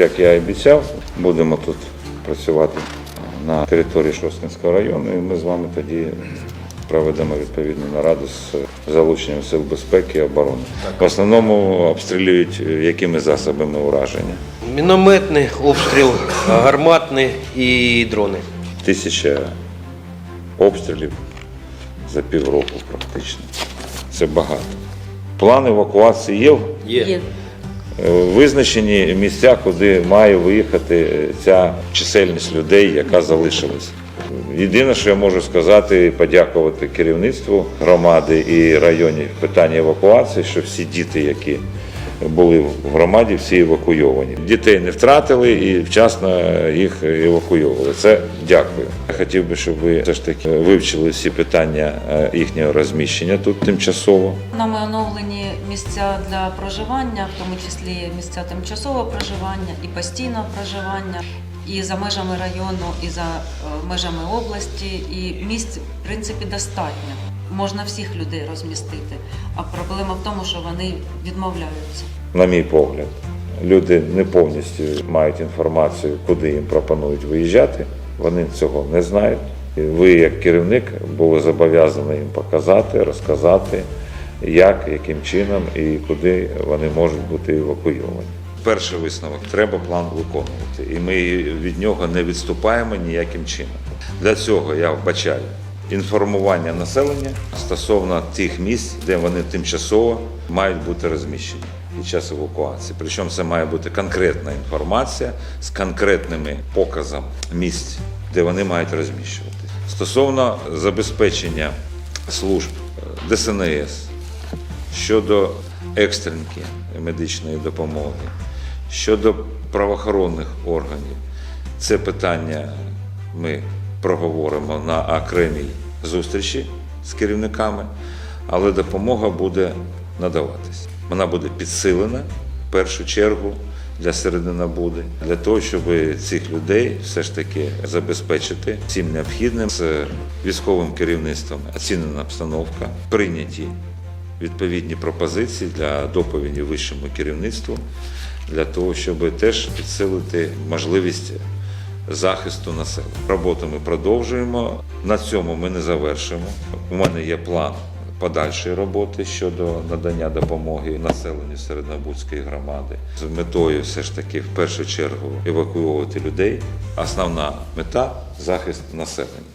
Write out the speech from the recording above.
Як я і обіцяв, будемо тут працювати на території Шосткинського району, і ми з вами тоді проведемо відповідну нараду з залученням сил безпеки і оборони. В основному обстрілюють якими засобами ураження. Мінометний обстріл, гарматний і дрони. Тисяча обстрілів за півроку практично. Це багато. План евакуації є. Є. Визначені місця, куди має виїхати ця чисельність людей, яка залишилась. Єдине, що я можу сказати, подякувати керівництву громади і районів в питанні евакуації, що всі діти, які були в громаді, всі евакуйовані. Дітей не втратили і вчасно їх евакуйовували. Це дякую. Я хотів би, щоб ви все ж таки вивчили всі питання е, їхнього розміщення тут тимчасово. Нами оновлені місця для проживання, в тому числі місця тимчасового проживання і постійного проживання, і за межами району, і за е, межами області. І місць, в принципі, достатньо. Можна всіх людей розмістити. А проблема в тому, що вони відмовляються. на мій погляд, люди не повністю мають інформацію, куди їм пропонують виїжджати. Вони цього не знають. Ви, як керівник, були зобов'язані їм показати, розказати, як, яким чином і куди вони можуть бути евакуйовані. Перший висновок треба план виконувати, і ми від нього не відступаємо ніяким чином. Для цього я вбачаю інформування населення стосовно тих місць, де вони тимчасово мають бути розміщені під час евакуації. Причому це має бути конкретна інформація з конкретними показом місць, де вони мають розміщувати. Стосовно забезпечення служб е, ДСНС щодо екстренки медичної допомоги, щодо правоохоронних органів, це питання ми проговоримо на окремій зустрічі з керівниками, але допомога буде надаватись. Вона буде підсилена в першу чергу для серединобуди, для того, щоб цих людей все ж таки забезпечити всім необхідним з військовим керівництвом оцінена обстановка, прийняті відповідні пропозиції для доповіді вищому керівництву, для того, щоб теж підсилити можливість захисту населення. Роботу ми продовжуємо. На цьому ми не завершимо. У мене є план подальшої роботи щодо надання допомоги населенню Середнобудської громади з метою все ж таки в першу чергу евакуювати людей. Основна мета захист населення.